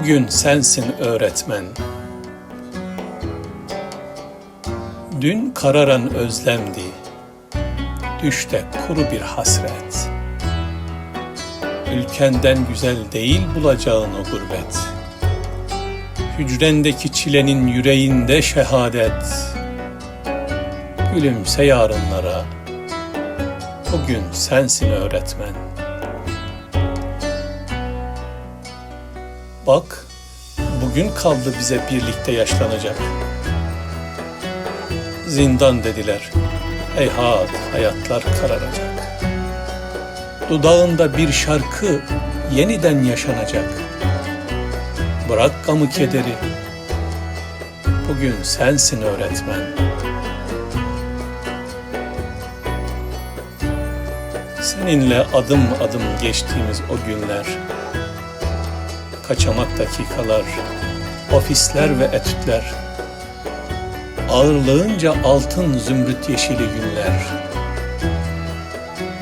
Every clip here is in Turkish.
Bugün sensin öğretmen. Dün kararan özlemdi. Düşte kuru bir hasret. Ülkenden güzel değil bulacağın o gurbet. Hücrendeki çilenin yüreğinde şehadet. Gülümse yarınlara. Bugün sensin öğretmen. Bak, bugün kaldı bize birlikte yaşlanacak. Zindan dediler. Heyhat, hayatlar kararacak. Dudağında bir şarkı yeniden yaşanacak. Bırak gamı kederi. Bugün sensin öğretmen. Seninle adım adım geçtiğimiz o günler kaçamak dakikalar, ofisler ve etütler, ağırlığınca altın zümrüt yeşili günler.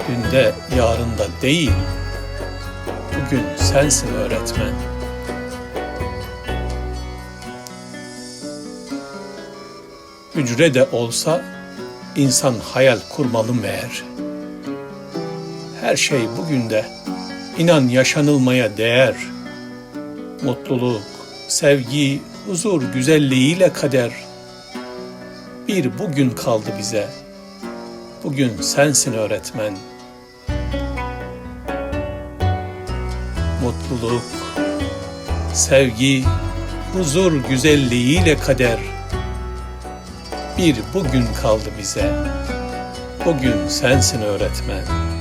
Dünde yarında değil, bugün sensin öğretmen. Hücre de olsa insan hayal kurmalı meğer. Her şey bugün de inan yaşanılmaya değer.'' Mutluluk, sevgi, huzur güzelliğiyle kader. Bir bugün kaldı bize. Bugün sensin öğretmen. Mutluluk, sevgi, huzur güzelliğiyle kader. Bir bugün kaldı bize. Bugün sensin öğretmen.